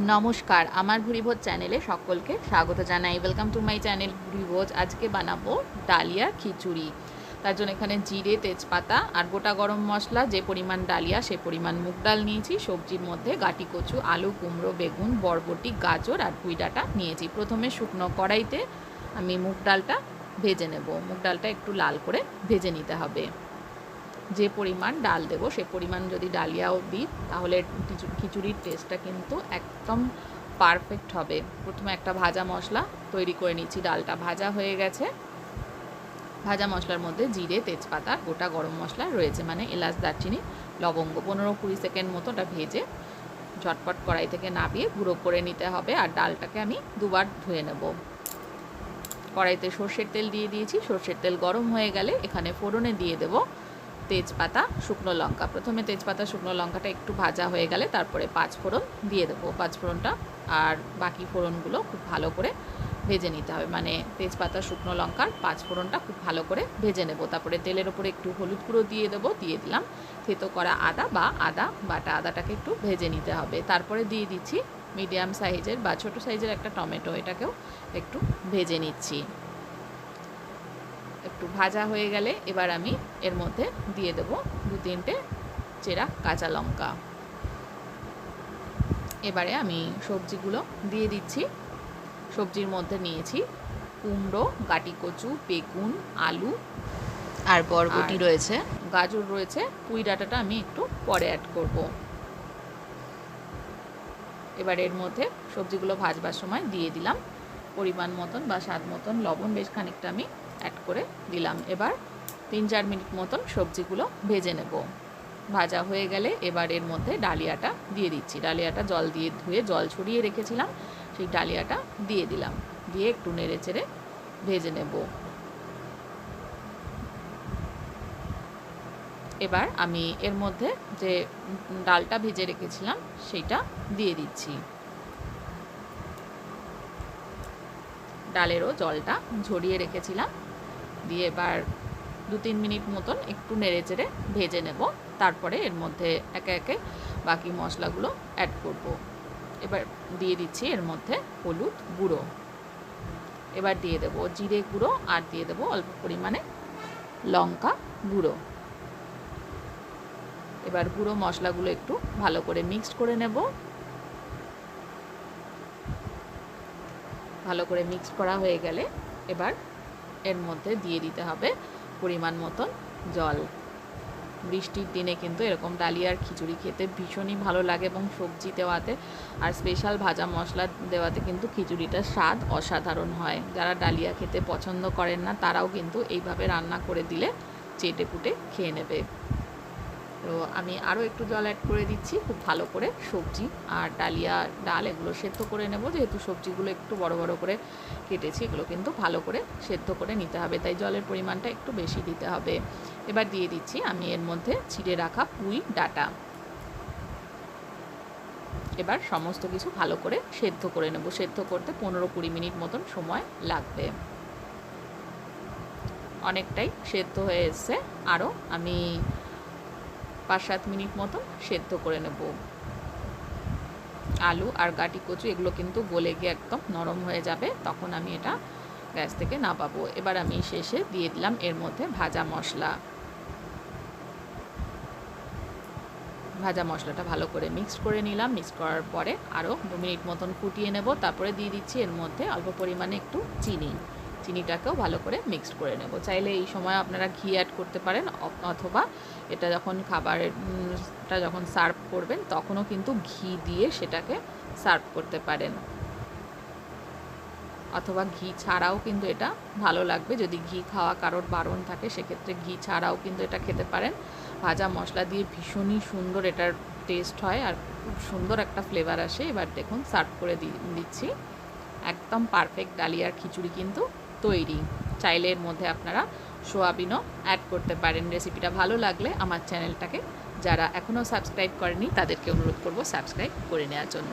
নমস্কার, আমার ভুরিভোজ চ্যানেলে সকলকে স্বাগত জানাই। Welcome to my channel Bhurivoj. আজকে বানাবো ডালিয়া খিচুড়ি। তার জন্য এখানে জিরে, তেজপাতা আর গোটা গরম মশলা, যে পরিমাণ ডালিয়া, সে পরিমাণ মুগ ডাল নিয়েছি। সবজির মধ্যে গাটি কচু, আলু, কুমড়ো, বেগুন, বরবটি, গাজর আর পুঁই ডাঁটা নিয়েছি। প্রথমে শুকনো কড়াইতে আমি মুগ ডালটা ভেজে নেব। মুগ ডালটা একটু লাল করে ভেজে নিতে হবে। যে পরিমাণ ডাল দেব, সে পরিমাণ যদি ডালিয়াও দিই তাহলে খিচুড়ির টেস্টটা কিন্তু একদম পারফেক্ট হবে। প্রথমে একটা ভাজা মশলা তৈরি করে নিচ্ছি, ডালটা ভাজা হয়ে গেছে। ভাজা মশলার মধ্যে জিরে, তেজপাতা, গোটা গরম মশলা রয়েছে মানে এলাচ, দারচিনি, লবঙ্গ। পনেরো কুড়ি সেকেন্ড মতো ওটা ভেজে ঝটপট কড়াই থেকে নামিয়ে গুঁড়ো করে নিতে হবে আর ডালটাকে আমি দুবার ধুয়ে নেব। কড়াইতে সর্ষের তেল দিয়ে দিয়েছি, সর্ষের তেল গরম হয়ে গেলে এখানে ফোড়নে দিয়ে দেবো তেজপাতা, শুকনো লঙ্কা। প্রথমে তেজপাতা, শুকনো লঙ্কাটা একটু ভাজা হয়ে গেলে তারপরে পাঁচ ফোড়ন দিয়ে দেবো পাঁচ ফোড়নটা। আর বাকি ফোড়নগুলো খুব ভালো করে ভেজে নিতে হবে। মানে তেজপাতা, শুকনো লঙ্কার পাঁচ ফোড়নটা খুব ভালো করে ভেজে নেব। তারপরে তেলের ওপরে একটু হলুদ গুঁড়ো দিয়ে দেবো, দিয়ে দিলাম থেতো করা আদা বা আদা বাটা। আদাটাকে একটু ভেজে নিতে হবে। তারপরে দিয়ে দিচ্ছি মিডিয়াম সাইজের বা ছোটো সাইজের একটা টমেটো। এটাকেও একটু ভেজে নিচ্ছি। একটু ভাজা হয়ে গেলে এবার আমি এর মধ্যে দিয়ে দেব দু তিনটে চেরা কাঁচা লঙ্কা। এবারে আমি সবজিগুলো দিয়ে দিচ্ছি। সবজির মধ্যে নিয়েছি কুমড়ো গাটি কচু বেগুন আলু আর বরবটি রয়েছে। গাজর রয়েছে। পুঁই ডাঁটাটা আমি একটু পরে অ্যাড করব। এবার এর মধ্যে সবজিগুলো ভাজবার সময় দিয়ে দিলাম। পরিমাণ মতন বা স্বাদ মতন লবণ বেশ খানিকটা আমি অ্যাড করে দিলাম। এবার তিন চার মিনিট মতন সবজিগুলো ভেজে নেব। ভাজা হয়ে গেলে এবার এর মধ্যে ডালিয়াটা দিয়ে দিচ্ছি। ডালিয়াটা জল দিয়ে ধুয়ে জল ছড়িয়ে রেখেছিলাম। সেই ডালিয়াটা দিয়ে দিলাম। দিয়ে একটু নেড়ে চেড়ে ভেজে নেব। এবার আমি এর মধ্যে যে ডালটা ভেজে রেখেছিলাম, সেইটা দিয়ে দিচ্ছি। ডালেরও জলটা ঝরিয়ে রেখেছিলাম। দিয়ে এবার দু তিন মিনিট মতন একটু নেড়ে চেড়ে ভেজে নেব। তারপরে এর মধ্যে একে একে বাকি মশলাগুলো অ্যাড করব। এবার দিয়ে দিচ্ছি এর মধ্যে হলুদ গুঁড়ো। এবার দিয়ে দেবো জিরে গুঁড়ো আর দিয়ে দেবো অল্প পরিমাণে লঙ্কা গুঁড়ো। এবার গুঁড়ো মশলাগুলো একটু ভালো করে মিক্সড করে নেব। ভালো করে মিক্স করা হয়ে গেলে এবার এর মধ্যে দিয়ে দিতে হবে পরিমাণ মতন জল। বৃষ্টির দিনে কিন্তু এরকম ডালিয়ার খিচুড়ি খেতে ভীষণই ভালো লাগে এবং সবজি দেওয়াতে আর স্পেশাল ভাজা মশলা দেওয়াতে কিন্তু খিচুড়িটার স্বাদ অসাধারণ হয়। যারা ডালিয়া খেতে পছন্দ করেন না, তারাও কিন্তু এইভাবে রান্না করে দিলে চেটে পুটে খেয়ে নেবে। তো আমি আরও একটু জল অ্যাড করে দিচ্ছি, খুব ভালো করে সবজি আর ডালিয়া, ডাল এগুলো সেদ্ধ করে নেব, যেহেতু সবজিগুলো একটু বড় বড় করে কেটেছি, এগুলো কিন্তু ভালো করে সেদ্ধ করে নিতে হবে, তাই জলের পরিমাণটা একটু বেশি দিতে হবে। এবার দিয়ে দিচ্ছি আমি এর মধ্যে ছিঁড়ে রাখা পুঁই ডাটা। এবার সমস্ত কিছু ভালো করে সেদ্ধ করে নেব, সেদ্ধ করতে পনেরো কুড়ি মিনিট মতন সময় লাগবে। অনেকটাই সেদ্ধ হয়ে এসছে। আরও আমি পাঁচ সাত মিনিট মতো সেদ্ধ করে নেব। আলু আর গাটি কচু এগুলো কিন্তু গলে গিয়ে একদম নরম হয়ে যাবে, তখন আমি এটা গ্যাস থেকে নামাবো। এবার আমি শেষে দিয়ে দিলাম এর মধ্যে ভাজা মশলা। ভাজা মশলাটা ভালো করে মিক্সড করে নিলাম মিক্স করার পরে আরও দু মিনিট মতন ফুটিয়ে নেব। তারপরে দিয়ে দিচ্ছি এর মধ্যে অল্প পরিমাণে একটু চিনি। চিনিটাকেও ভালো করে মিক্সড করে নেব। চাইলে এই সময় আপনারা ঘি অ্যাড করতে পারেন অথবা এটা যখন খাবারটা যখন সার্ভ করবেন, তখনও কিন্তু ঘি দিয়ে সেটাকে সার্ভ করতে পারেন। অথবা ঘি ছাড়াও কিন্তু এটা ভালো লাগবে। যদি ঘি খাওয়া কারোর বারণ থাকে, সেক্ষেত্রে ঘি ছাড়াও কিন্তু এটা খেতে পারেন। ভাজা মশলা দিয়ে ভীষণই সুন্দর এটার টেস্ট হয় আর খুব সুন্দর একটা ফ্লেভার আসে। এবার দেখুন সার্ভ করে দিচ্ছি। একদম পারফেক্ট ডালিয়ার খিচুড়ি কিন্তু তৈরি। চাইলে এর মধ্যে আপনারা সোয়াবিনও অ্যাড করতে পারেন। রেসিপিটা ভালো লাগলে আমার চ্যানেলটাকে যারা এখনও সাবস্ক্রাইব করেনি, তাদেরকে অনুরোধ করব সাবস্ক্রাইব করে নেওয়ার জন্য।